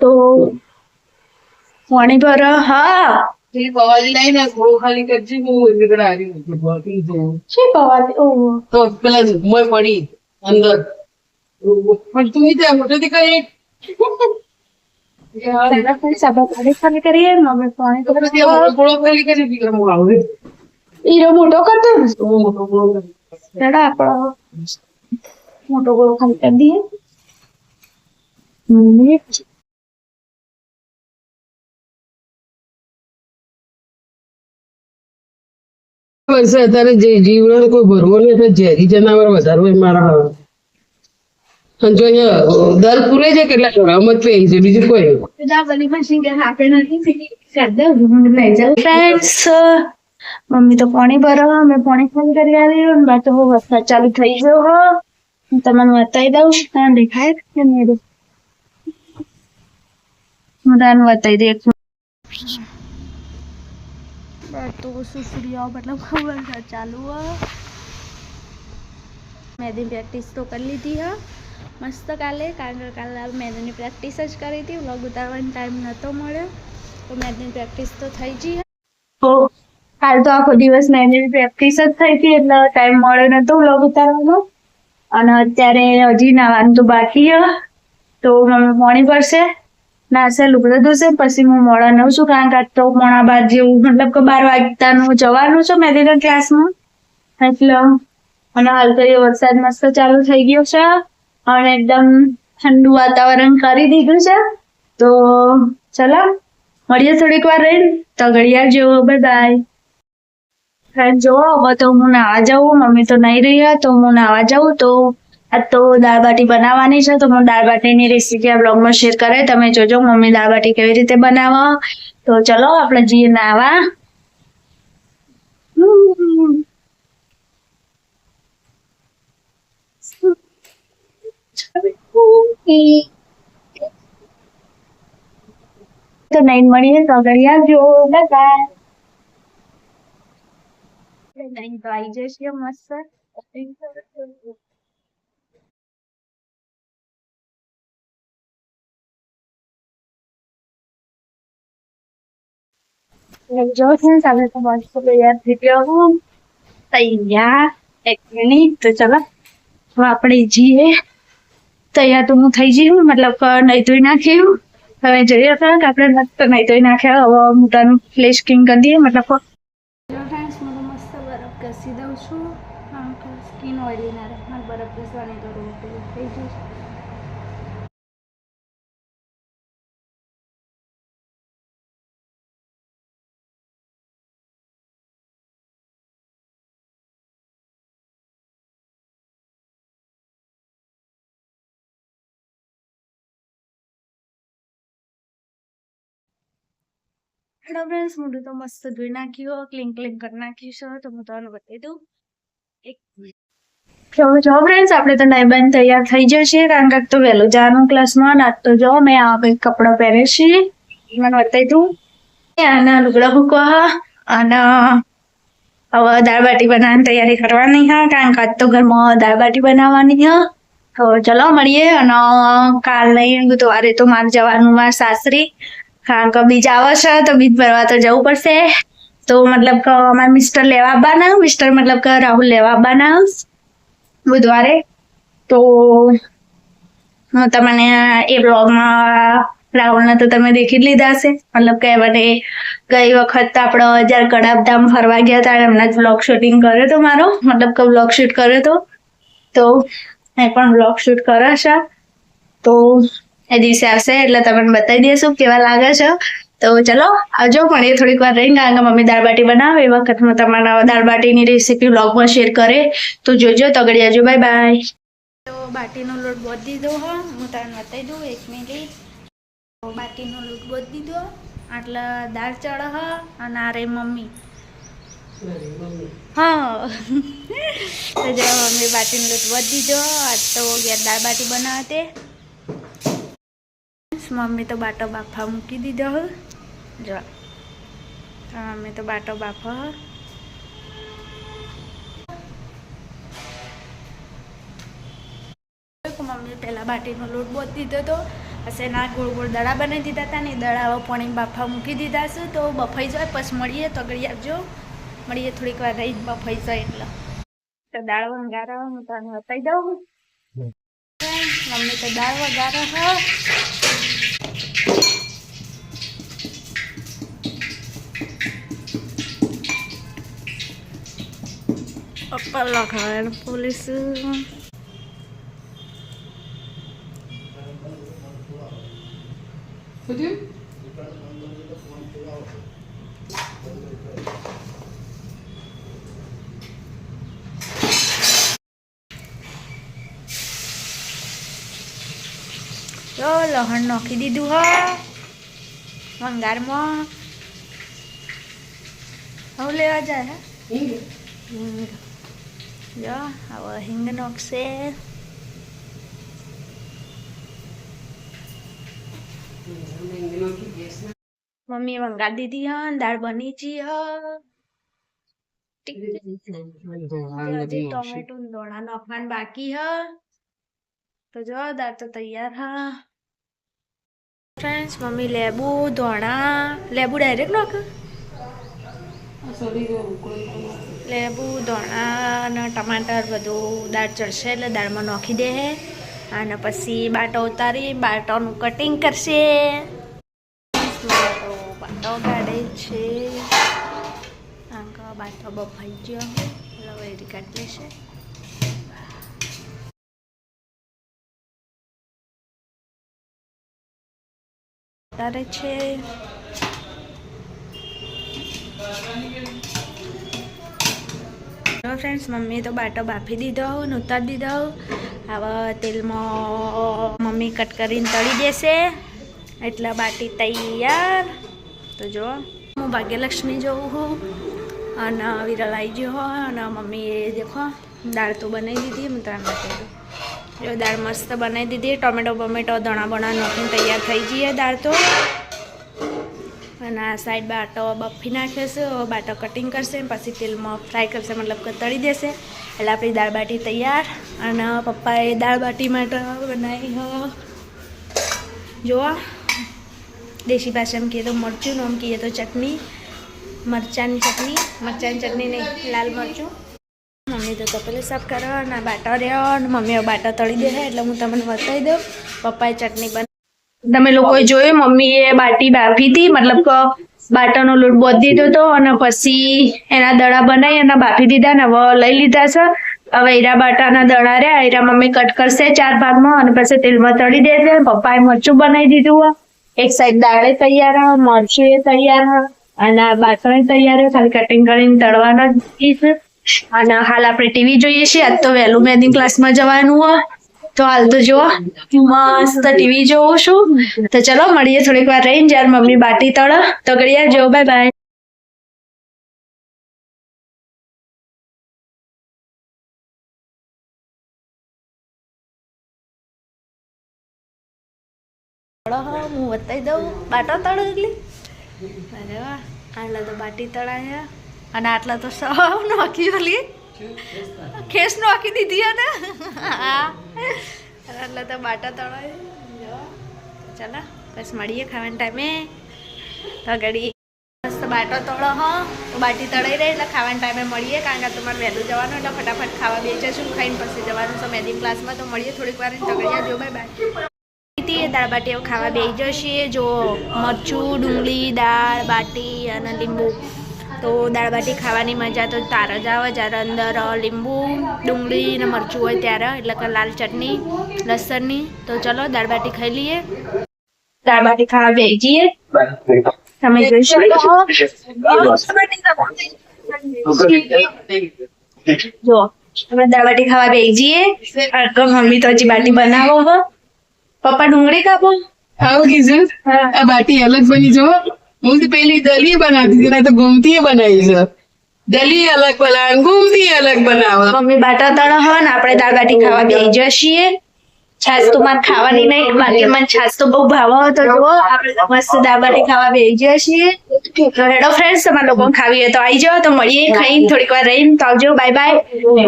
તો પાણી ભર હા મોટો લાઈ ને ગોળ ખાલી કરજે વર્ષે અત્યારે જે જીવડો કોઈ ભરવો નહીં એટલે ઝેરી જનાવર વધારે હોય મારા હાવ. અને જો અહીંયા દર પૂરે છે કેટલા રમત પે છે? બીજું કોઈ નહીં. ફ્રેન્ડ્સ મમ્મી તો પાણી ભરો. અમે પાણી ફોન કરી આવી ને બાદ તો વરસાદ ચાલુ થઈ ગયો હો. હું તમને બતાવી દઉં. તમને દેખાય કે નહીં? હું તમને બતાવી દઉં. બાદ તો સુસુડિયા મતલબ વરસાદ ચાલુ હો. પ્રેક્ટિસ તો કરી લીધી, હા. મસ્ત કાલે, કારણ કે કાલે મેદની પ્રેક્ટિસ જ કરી હતી વ્લોગ ઉતારવાનો ટાઈમ નહોતો મળ્યો. તો મેદની પ્રેક્ટિસ તો થઈ ગઈ તો કાલ તો આખો દિવસ મહેંદીની પ્રેક્ટિસ જ થઈ હતી, એટલે ટાઈમ મળ્યો નતો વ્લોગ ઉતારવાનો. અને અત્યારે હજી નાવાનું તો બાકી તો મમ્મી પાણી પડશે. નાશે લુગડો છે, પછી હું મોડા નવ છું, કારણ કે તો મોડા બાર જેવું, મતલબ કે બાર વાગતાનું જવાનું છું મેદીના ક્લાસમાં. એટલે અને હાલ તો એ વરસાદ મસ્ત ચાલુ થઈ ગયો છે, અને એકદમ ઠંડુ વાતાવરણ કરી દીધું છે. તો ચલો, મળીએ થોડીક વાર રહીને. તો ઘડિયાળ જેવો, બધાય. ફ્રેન્ડ જોવો હવે તો હું નાવા જાઉં, મમ્મી તો નહીં રહ્યા તો હું નાવા જાઉં, તો તો દાળ બાટી બનાવવાની છે, તો હું દાળ બાટીની રેસીપી આ બ્લોગમાં શેર કરે. તમે જોજો મમ્મી દાળ બાટી કેવી રીતે બનાવો. તો ચલો, આપણે જઈએ નાવા. તો નહીં મળીએ તો ઘડિયાળ જો બાય નહીં તો આવી જશે મસ્ત. જો છે સામે તો મસ્ત તૈયાર થઈ ગયો હું તૈયાર એક મિનિટ તો ચલો આપણે જઈએ તૈયાર તો હું થઈ જઈ મતલબ નહીં ધોઈ નાખ્યું હવે જોઈએ તો કે આપણે મસ્ત નહીં ધોઈ નાખ્યા હવે મોટાનું ફ્લેશ કિંગ કરી દઈએ મતલબ દઉં છું સ્કિન ઓઇલી હેલો ફ્રેન્ડ્સ મોઢું તો મસ્ત ધોઈ નાખ્યું ક્લીન ક્લીન કરી નાખ્યું છે, તો હું તમને બતાવી દઉં. એક જો જો ફ્રેન્ડ્સ આપણે તો નાઈ બાઈને તૈયાર થઈ જશે, કારણ કે તો વહેલું જવાનું ક્લાસમાં આજ તો જો, મેં આ કંઈક કપડાં પહેરે છે. મને બતાવી દઉં. આના લુગડા મૂકવા અને હવે દાળ બાટી બનાવવાની તૈયારી કરવાની હા, કારણ કે આજ તો ઘરમાં દાળ બાટી બનાવવાની હા. તો ચલો મળીએ, અને કાલ નહીં, બુધવારે તો મારે જવાનું મારા સાસરી. કારણ કે બીજ આવશે તો બીજ ભરવા તો જવું પડશે. તો મતલબ કે અમારા મિસ્ટર લેવા આવવાના, મિસ્ટર મતલબ કે રાહુલ લેવા આવવાના બુધવારે. તો હું તમને એ બ્લોગમાં રાહુલને તો તમે દેખી જ લીધા હશે. મતલબ કે મને ગઈ વખત આપણે જ્યારે કડાપધામ ફરવા ગયા હતા એમના જ બ્લોગ શૂટિંગ કર્યો હતો મારો. મતલબ કે બ્લોગ શૂટ કર્યો હતો. તો એ પણ બ્લોગ શૂટ કરે છે તો એ દિવસે આવશે, એટલે તમને બતાવી દઈશું કેવા લાગે છે. તો ચલો, આવજો, પણ એ થોડીક વાર રહીને કારણ કે મમ્મી દાળ બાટી બનાવે એ વખતમાં તમારા દાળ બાટીની રેસીપી બ્લોગમાં શેર કરે. તો જોજો તો આગળ આવજો બાય બાય તો બાટીનો લોટ બોધી દીધો હા. હું તમને બતાવી દઉં, એક મિનિટ. બાટીનો લોટ બોધી દીધો આટલા દાળ ચડ, હ. અને આ રે મમ્મી. હા. તો જો મમ્મી બાટીનો લોટ બોધ દીધો આજ તો ગયા દાળ બાટી બનાવે મમ્મી તો બાટો બાફા મૂકી દીધો હ. જો. મમ્મી તો બાટો બાફો હ. મમ્મી પહેલાં બાટીનો લોટ બોધ દીધો હતો પછી એના ગોળ ગોળ દડા બનાવી દીધા હતા ને દડાઓ પાણી બાફા મૂકી દીધા છે. તો બફાઈ જાય પછી મળીએ તો ગળી આપજો મળીએ થોડીક વાર રહી બફાઈ જાય એટલે. તો દાળ વંગારો હું તને બતાવી દઉં મમ્મી તો દાળ વઘારો હ. પપ્પા લખાણ પોલીસ જો લહણ નાખી દીધું હ. વંગારમાં હવે લેવા જાય હે? હિંગ. જો હવે હિંગ નાખશે. મમ્મી વંગાર દીધી હ દાળ બની જી હ. ટોમેટો દોણા નાખવાનું બાકી હ. તો જો દાળ તો તૈયાર હા. ફ્રેન્ડ્સ મમ્મી લેબુ, ધોણા. લેબુ ડાયરેક્ટ નાખ? લેબુ, ધોણા અને ટમાટર બધું દાળ ચડશે એટલે દાળમાં નાખી દે અને પછી બાટો ઉતારી, બાટાનું કટિંગ કરશે. બાટો કાઢે છે. બાટો બફાઈ ગયો વેરી કાઢી લેશે. ઉતારે છે ફ્રેન્ડ્સ મમ્મીએ તો બાટો બાફી દીધો ને ઉતારી દીધો હવે તેલમાં મમ્મી કટ કરીને તળી દેશે એટલે બાટી તૈયાર તો જો હું ભાગ્યલક્ષ્મી જોઉં છું અને વિરલ આવી ગયો અને મમ્મીએ દેખો દાળ તો બનાવી દીધી હું ત્રણ દઉં જો દાળ મસ્ત બનાવી દીધી. ટોમેટો, બમેટો, ધણા બણા નાખીને તૈયાર થઈ જઈએ દાળ તો. અને આ સાઈડ બાટો બફી નાખ્યો છે બાટો કટિંગ કરશે પછી તેલમાં ફ્રાય કરશે, મતલબ કે તળી દેશે. એટલે આપણી દાળ બાટી તૈયાર. અને પપ્પાએ દાળ બાટી માટે બનાવી જોવા. દેશી ભાષામાં કહીએ તો મરચું ને આમ કહીએ તો ચટણી. મરચાંની ચટણી. મરચાંની ચટણી નહીં, લાલ મરચું. મમ્મી તો તપેલી સાફ કરો અને બાટો રહ્યો અને મમ્મી હવે બાટો તળી દે એટલે હું તમને બતાવી દઉં. પપ્પાએ ચટણી બન તમે લોકોએ જોયું, મમ્મીએ બાટી બાફી હતી, મતલબ કે, બાટાનો લોટ બોધી દીધો હતો અને પછી એના દડા બનાવી અને બાફી દીધા ને હવે લઈ લીધા છે. હવે હીરા બાટાના દડા રહ્યા, હીરા મમ્મી કટ કરશે ચાર ભાગમાં અને પછી તેલમાં તળી દેશે. પપ્પાએ મરચું બનાવી દીધું એક સાઈડ દાળે તૈયાર મરચું એ તૈયાર અને બાસણ તૈયાર ખાલી કટિંગ કરીને તળવાના જ અને હાલ આપણે ટીવી જોઈએ છીએ. આજ તો વહેલું મેદિંગ ક્લાસમાં જવાનું હોય. તો હાલ તો જુઓ, મસ્ત ટીવી જોઉં છું. તો ચલો, મળીએ થોડીક વાર રહીને જ્યારે મમ્મી બાટી તળ. તો ઘડિયાળ જો બાય બાય હું બતાવી દઉં. બાટા તળ એટલી? અરે વાહ, આટલા તો બાટી તળાયા. અને આટલા તો સૌ નાખી ઓલી ખેસ નાખી દીધી ને હા. એટલે તો બાટા તળાય ચાલો, બસ મળીએ ખાવાના ટાઈમે. તો ઘડી મસ્ત બાટો તળો, હો. તો બાટી તળાઈ રહી એટલે ખાવાના ટાઈમે મળીએ, કારણ કે તમારે વહેલું જવાનું એટલે ફટાફટ ખાવા બે જશું ખાઈને પછી જવાનું. છે મેદી ક્લાસમાં તો મળીએ થોડીક વાર તગડિયા જો, બાય બાય. દાળ બાટી ખાવા બેસી જશે. જો મરચું, ડુંગળી, દાળ, બાટી અને લીંબુ. તો દાળ બાટી ખાવાની મજા તો તાર જ આવે. જ્યારે અંદર લીંબુ ડુંગળી ને મરચું હોય ત્યારે એટલે કે લાલ ચટણી લસણની. તો ચલો દાળ બાટી ખાઈ લઈએ. દાળ બાટી ખાવા બે જઈએ તમે જોઈ શકો જો અમે દાળ બાટી ખાવા બે જઈએ મમ્મી તો હજી બાટી બનાવો હો. પપ્પા ડુંગળી કાપો? આવું કીધું આ બાટી અલગ બની જો હું પેલી દલી બનાવતી હતી ને તો ગુમતી બનાવી છે. દલી અલગ બનાવે, ગુમતી અલગ બનાવે. મમ્મી બાટા તળો હોય ને, આપણે દાળ બાટી ખાવા બેસી જશીએ છાશ તો મારે ખાવાની નહીં, બાકી મને છાશ તો બહુ ભાવ હતો જુઓ, આપણે મસ્ત દાળ બાટી ખાવા બેસી છીએ. તો હેડો ફ્રેન્ડ્સ તમારે લોકો ખાવી હોય તો આવી જાઓ, તો મળીએ ખાઈને થોડીક વાર રહીને, તો આવજો બાય બાય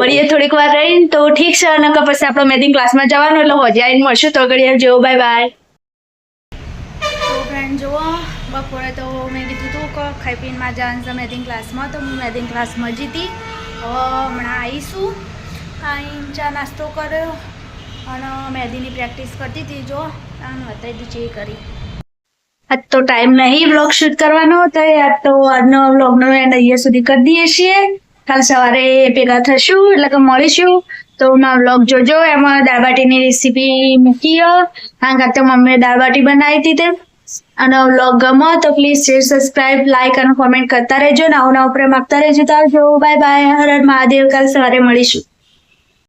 મળીએ થોડીક વાર રહીને, તો ઠીક છે અને પછી આપણે મેદિંગ ક્લાસમાં જવાનું, એટલે હોજે આવીને મળશું. તો ઘડી આવજો બાય બાય ફ્રેન્ડ જુઓ બપોરે તો મેં કીધું હતું કે ખાઈ પીને માં જવાનું છે મેદિંગ ક્લાસમાં તો હું મેદિંગ ક્લાસમાં જીતી. હમણાં આવીશું અહીં ચા નાસ્તો કર્યો અને મહેંદીની પ્રેક્ટિસ કરતી હતી, જો. આમ બતાવી દીધી કરી. આજ તો ટાઈમ નહીં બ્લોગ શૂટ કરવાનો તો આજ તો આજનો બ્લોગનો એન્ડ અહીંયા સુધી કરી દઈએ છીએ. કાલ સવારે ભેગા થશું, એટલે કે મળીશું. તો મારો બ્લોગ જોજો, એમાં દાળબાટીની રેસીપી મૂકી કારણ કે તો મમ્મીએ દાળબાટી બનાવી હતી તે અને બ્લોગ ગમો તો પ્લીઝ શેર સબસ્ક્રાઇબ લાઇક અને કોમેન્ટ કરતા રહેજો. નવું નવું પ્રેમ આપતા રહેજો. તો આવજો. બાય બાય હર હર મહાદેવ. કાલ સવારે મળીશું.